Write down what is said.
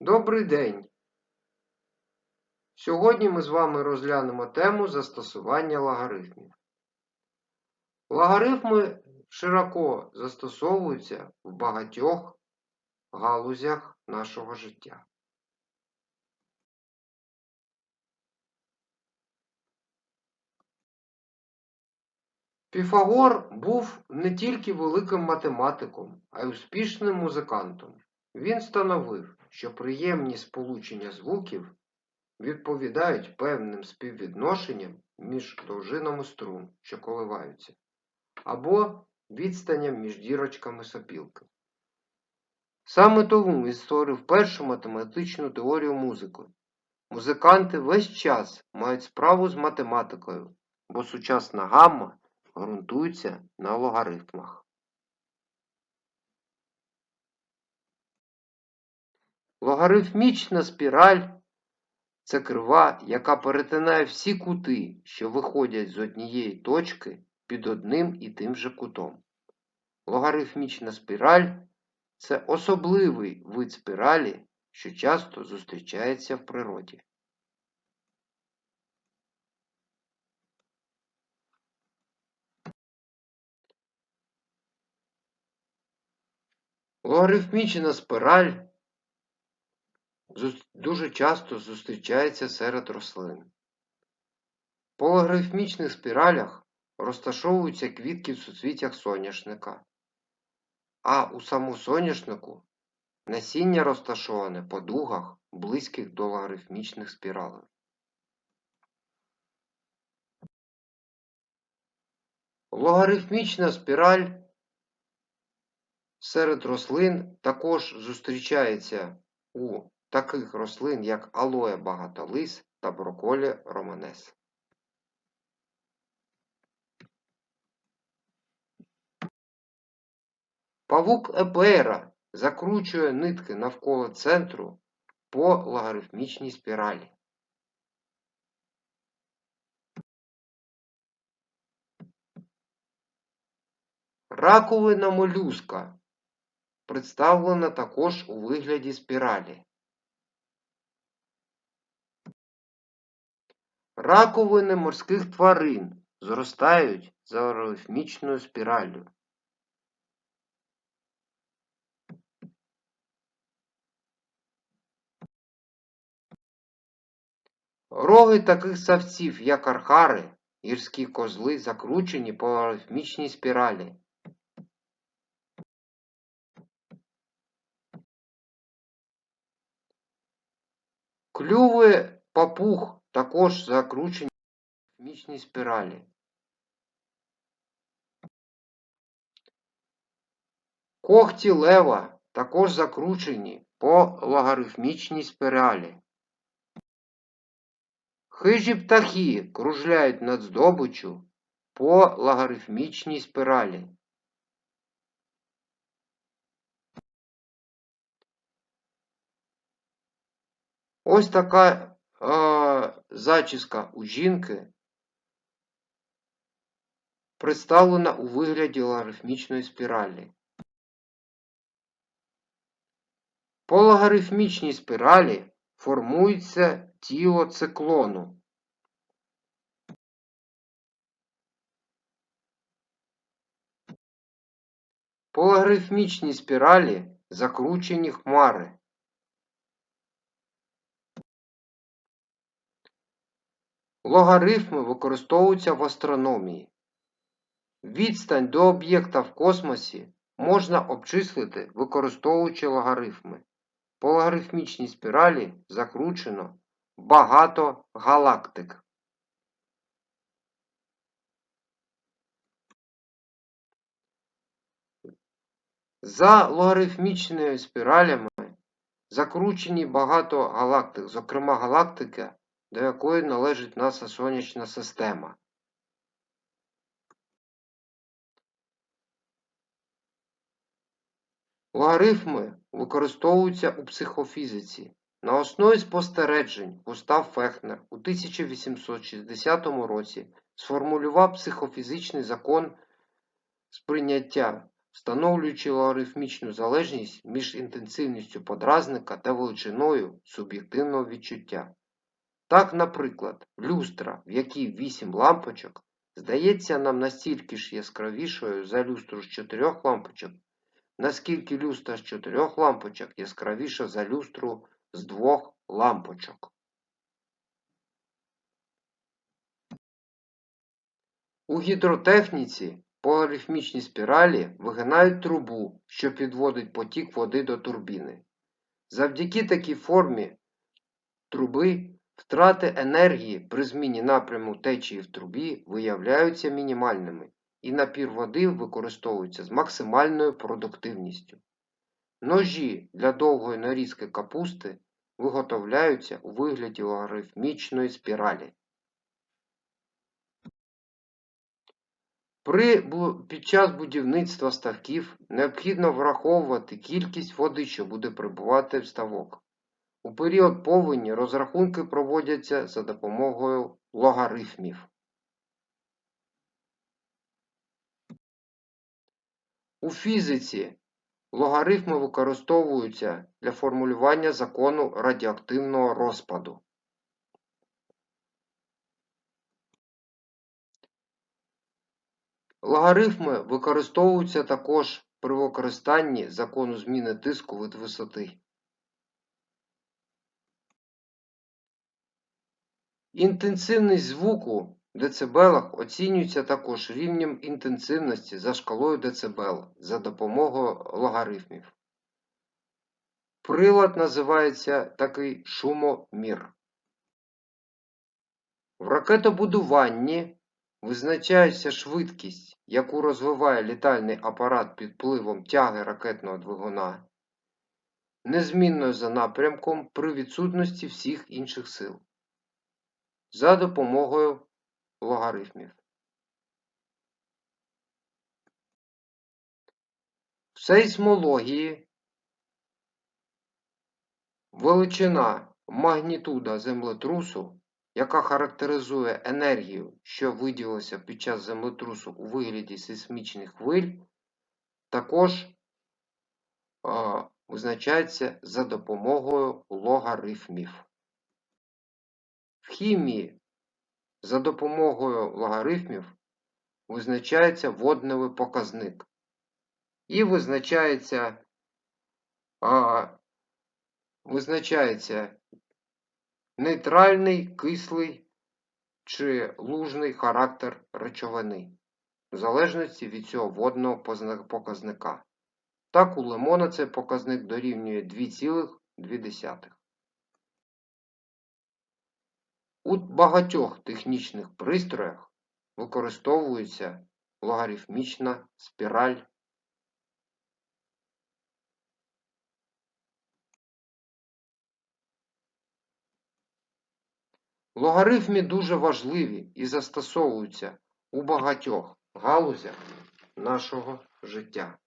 Добрий день! Сьогодні ми з вами розглянемо тему застосування логарифмів. Логарифми широко застосовуються в багатьох галузях нашого життя. Піфагор був не тільки великим математиком, а й успішним музикантом. Він становив, що приємні сполучення звуків відповідають певним співвідношенням між довжинами струн, що коливаються, або відстаням між дірочками сопілки. Саме тому він створив першу математичну теорію музики. Музиканти весь час мають справу з математикою, бо сучасна гамма ґрунтується на логарифмах. Логарифмічна спіраль це крива, яка перетинає всі кути, що виходять з однієї точки під одним і тим же кутом. Логарифмічна спіраль це особливий вид спіралі, що часто зустрічається в природі. Логарифмічна спіраль дуже часто зустрічається серед рослин. По логарифмічних спіралях розташовуються квітки в суцвіттях соняшника, а у саму соняшнику насіння розташоване по дугах, близьких до логарифмічних спіралей. Логарифмічна спіраль серед рослин також зустрічається у таких рослин, як алоє багатолис та броколі романес. Павук Епера закручує нитки навколо центру по логарифмічній спіралі. Раковина молюска представлена також у вигляді спіралі. Раковини морських тварин зростають за логарифмічною спіраллю. Роги таких савців, як архари, гірські козли, закручені по логарифмічній спіралі. Клюви папуг також закручені логарифмічній спіралі. Когті лева також закручені по логарифмічній спіралі. Хижі птахи кружляють над здобиччю по логарифмічній спіралі. Ось така е, зачіска у жінки представлена у вигляді логарифмічної спіралі. По логарифмічній спіралі формується тіло циклону. По логарифмічній спіралі закручені хмари. Логарифми використовуються в астрономії. Відстань до об'єкта в космосі можна обчислити, використовуючи логарифми. По логарифмічній спіралі закручено багато галактик. За логарифмічними спіралями закручені багато галактик, зокрема галактика, до якої належить наша сонячна система. Логарифми використовуються у психофізиці. На основі спостережень Густав Фехнер у 1860 році сформулював психофізичний закон сприйняття встановлюючи логарифмічну залежність між інтенсивністю подразника та величиною суб'єктивного відчуття. Так, наприклад, люстра, в якій 8 лампочок, здається нам настільки ж яскравішою за люстру з 4 лампочок, наскільки люстра з 4 лампочок яскравіша за люстру з 2 лампочок. У гідротехніці поларифмічні спіралі вигинають трубу, що підводить потік води до турбіни. Завдяки такій формі труби втрати енергії при зміні напряму течії в трубі виявляються мінімальними, і напір води використовується з максимальною продуктивністю. Ножі для довгої нарізки капусти виготовляються у вигляді логарифмічної спіралі. При, під час будівництва ставків необхідно враховувати кількість води, що буде прибувати в ставок. У період повені розрахунки проводяться за допомогою логарифмів. У фізиці логарифми використовуються для формулювання закону радіоактивного розпаду. Логарифми використовуються також при використанні закону зміни тиску від висоти. Інтенсивність звуку в децибелах оцінюється також рівнем інтенсивності за шкалою децибел за допомогою логарифмів. Прилад називається такий шумомір. В ракетобудуванні визначається швидкість, яку розвиває літальний апарат під впливом тяги ракетного двигуна, незмінною за напрямком при відсутності всіх інших сил за допомогою логарифмів. В сейсмології величина магнітуда землетрусу, яка характеризує енергію, що виділилася під час землетрусу у вигляді сейсмічних хвиль, також визначається за допомогою логарифмів. В хімії за допомогою логарифмів визначається водневий показник і визначається, а, визначається нейтральний, кислий чи лужний характер речовини, в залежності від цього водного показника. Так, у лимона цей показник дорівнює 2,2. У багатьох технічних пристроях використовується логарифмічна спіраль. Логарифми дуже важливі і застосовуються у багатьох галузях нашого життя.